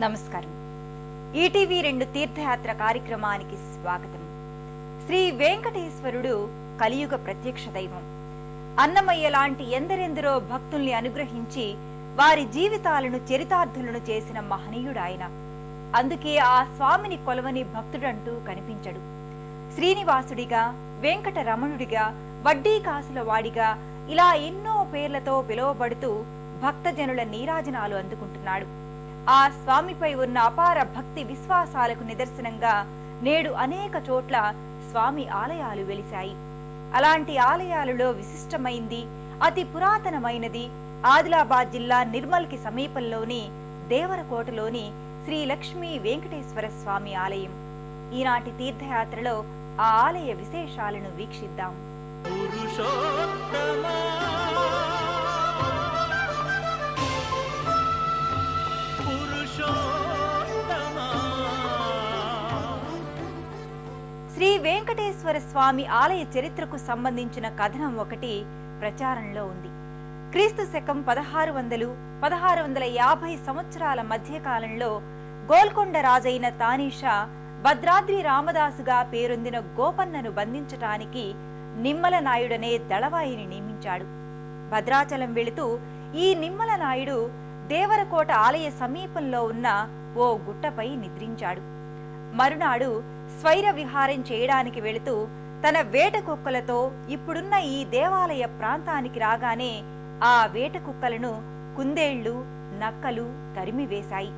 నమస్కారం. ఈటీవీ రెండు తీర్థయాత్ర కార్యక్రమానికి స్వాగతం. శ్రీ వెంకటేశ్వరుడు కలియుగ ప్రత్యక్ష దైవం. అన్నమయ్య లాంటి ఎందరెందరో భక్తుల్ని అనుగ్రహించి వారి జీవితాలను చరితార్థులను చేసిన మహనీయుడు ఆయన అందుకే ఆ స్వామిని కొలవని భక్తుడంటూ కనిపించడు. శ్రీనివాసుడిగా వెంకటరమణుడిగా వడ్డీ కాసుల వాడిగా ఇలా ఎన్నో పేర్లతో పిలువబడుతూ భక్తజనుల నీరాజనాలు అందుకుంటున్నాడు. ఆ స్వామిపై ఉన్న అపార భక్తి విశ్వాసాలకు నిదర్శనంగా నేడు అనేక చోట్ల స్వామి ఆలయాలు వెలిశాయి. అలాంటి ఆలయాలలో విశిష్టమైంది అతి పురాతనమైనది ఆదిలాబాద్ జిల్లా నిర్మల్కి సమీపంలోని దేవరకోటలోని శ్రీ లక్ష్మీ వెంకటేశ్వర స్వామి ఆలయం. ఈనాటి తీర్థయాత్రలో ఆ ఆలయ విశేషాలను వీక్షిద్దాం. పురుషోత్తమా వెంకటేశ్వర స్వామి ఆలయ చరిత్రకు సంబంధించిన కథనం ఒకటి ప్రచారంలో ఉంది. క్రీస్తు శకం పదహారు వందలు పదహారు వందల యాభై సంవత్సరాల మధ్యకాలంలో గోల్కొండ రాజైన తానీషా భద్రాద్రి రామదాసుగా పేరొందిన గోపన్నను బంధించటానికి నిమ్మల నాయుడనే దళవాయిని నియమించాడు. భద్రాచలం వెళుతూ ఈ నిమ్మల నాయుడు దేవరకోట ఆలయ సమీపంలో ఉన్న ఓ గుట్టపై నిద్రించాడు. మరునాడు స్వైర విహారం చేయడానికి వెళుతూ తన వేట కుక్కలతో ఇప్పుడున్న ఈ దేవాలయ ప్రాంతానికి రాగానే ఆ వేట కుక్కలను కుందేళ్ళు నక్కలు తరిమివేశాయి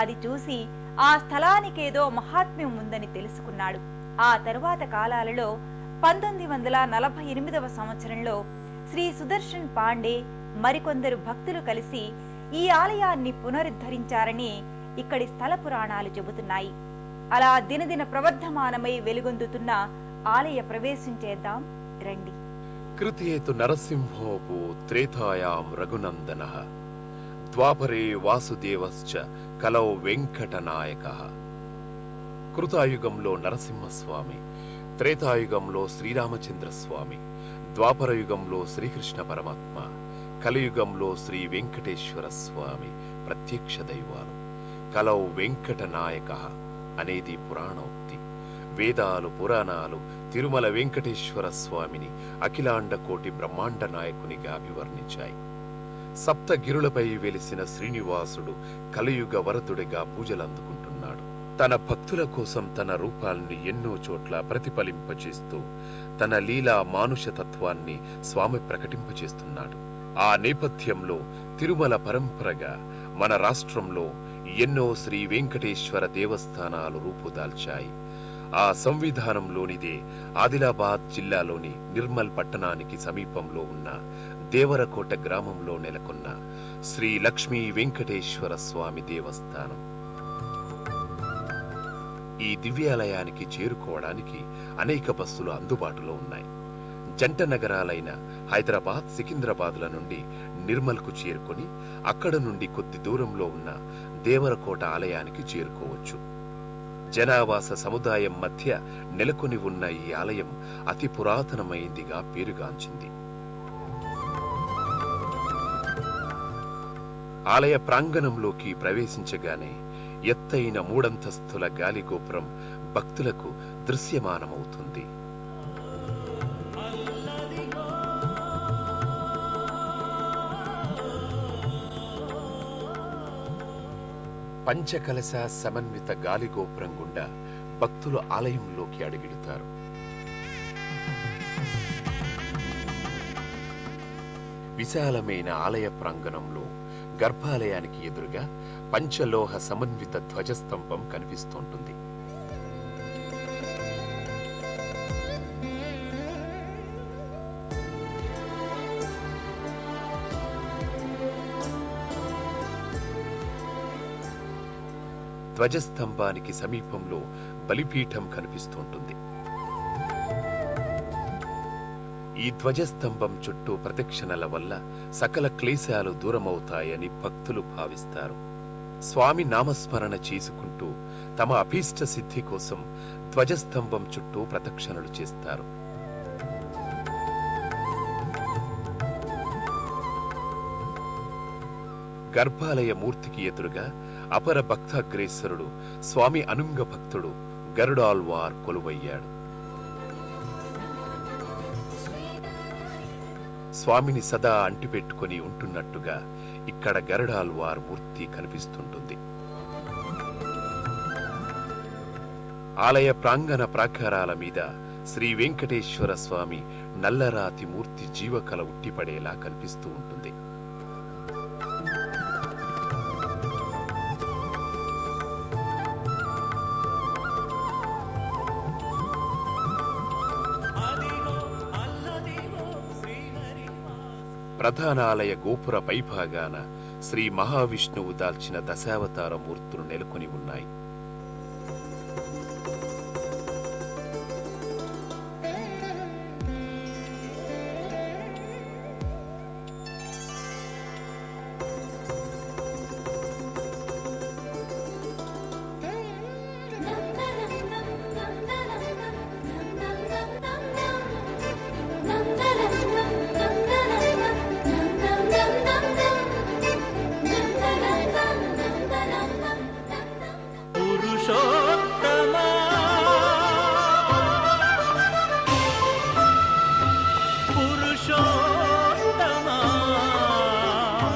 అది చూసి ఆ స్థలానికేదో మహాత్మ్యం ఉందని తెలుసుకున్నాడు. ఆ తరువాత కాలాలలో పంతొమ్మిది వందల నలభై ఎనిమిదవ సంవత్సరంలో శ్రీ సుదర్శన్ పాండే మరికొందరు భక్తులు కలిసి ఈ ఆలయాన్ని పునరుద్ధరించారని ఇక్కడి స్థల పురాణాలు చెబుతున్నాయి. అలా దినదిన ప్రవర్ధమానమై వెలుగొందుతున్న ఆలయ ప్రవేశం చేద్దాం. రండి. కృతేతు నరసింహోపు త్రేతాయాం రఘునందన. ద్వాపరే వాసుదేవశ్చ కలౌ వెంకటనాయక. కృతాయుగంలో నరసింహస్వామి త్రేతాయుగంలో శ్రీరామచంద్రస్వామి ద్వాపరయుగంలో శ్రీకృష్ణ పరమాత్మ కలియుగంలో శ్రీ వెంకటేశ్వర స్వామి ప్రత్యక్ష దైవాలు. కలౌ వెంకటనాయక. అనేది పురాణోక్తి. వేదాలు పురాణాలు తిరుమల వెంకటేశ్వర స్వామిని అఖిలాండ కోటి బ్రహ్మాండ నాయకునిగా అభివర్ణించాయి. సప్తగిరులపై వెలిసిన శ్రీనివాసుడు కలియుగ వరదుడిగా పూజలందుకుంటున్నాడు. తన భక్తుల కోసం తన రూపాల్ని ఎన్నో చోట్ల ప్రతిఫలింపచేస్తూ తన లీలా మానుషతత్వాన్ని స్వామి ప్రకటింపచేస్తున్నాడు ఆ నేపథ్యంలో తిరుమల పరంపరగా మన రాష్ట్రంలో ఎన్నో శ్రీ వెంకటేశ్వర దేవస్థానాలు రూపుదాల్చాయి. ఆ సంవిధానంలోనిదే ఆదిలాబాద్ జిల్లాలోని నిర్మల్ పట్టణానికి సమీపంలో ఉన్న దేవరకోట గ్రామంలో నెలకొన్న శ్రీ లక్ష్మీ వెంకటేశ్వర స్వామి దేవస్థానం. ఈ దివ్యాలయానికి చేరుకోవడానికి అనేక బస్సులు అందుబాటులో ఉన్నాయి. జంట నగరాలైన హైదరాబాద్ సికింద్రాబాద్ల నుండి నిర్మల్కు చేరుకొని అక్కడ నుండి కొద్ది దూరంలో ఉన్న దేవరకోట ఆలయానికి చేరుకోవచ్చు. జనావాస సముదాయం మధ్య నెలకొని ఉన్న ఈ ఆలయం అతి పురాతనమైందిగా పేరుగాంచింది. ఆలయ ప్రాంగణంలోకి ప్రవేశించగానే ఎత్తైన మూడంతస్తుల గాలిగోపురం భక్తులకు దృశ్యమానమవుతుంది. పంచకలశ సమన్విత గాలి గోపురం గుండా భక్తులు ఆలయంలోకి అడుగిడుతారు. విశాలమైన ఆలయ ప్రాంగణంలో గర్భాలయానికి ఎదురుగా పంచలోహ సమన్విత ధ్వజస్తంభం కనిపిస్తుంటుంది. ధ్వజస్తంభానికి సమీపంలో బలిపీఠం కనిపిస్తుంటుంది. ఈ ధ్వజస్తంభం చుట్టూ ప్రదక్షిణల వల్ల సకల క్లేశాలు దూరమవుతాయని భక్తులు భావిస్తారు. స్వామి నామస్మరణ చేసుకుంటూ తమ అభీష్ట సిద్ధి కోసం ధ్వజస్తంభం చుట్టూ ప్రదక్షిణలు చేస్తారు. గర్భాలయ మూర్తికి ఎదురుగా అపర భక్తాగ్రేసరుడు స్వామి అనుంగ భక్తుడు గరుడాల్వార్ కొలువయ్యాడు. స్వామిని సదా అంటిపెట్టుకుని ఉంటున్నట్టుగా ఇక్కడ గరుడాల్వార్ మూర్తి కనిపిస్తుంటుంది. ఆలయ ప్రాంగణ ప్రాకారాల మీద శ్రీ వెంకటేశ్వర స్వామి నల్లరాతి మూర్తి జీవకల ఉట్టిపడేలా కనిపిస్తూ ఉంటుంది. ప్రధాన ఆలయ గోపుర పైభాగాన శ్రీ మహావిష్ణువు దాల్చిన దశావతార మూర్తులు నెలకొని ఉన్నాయి.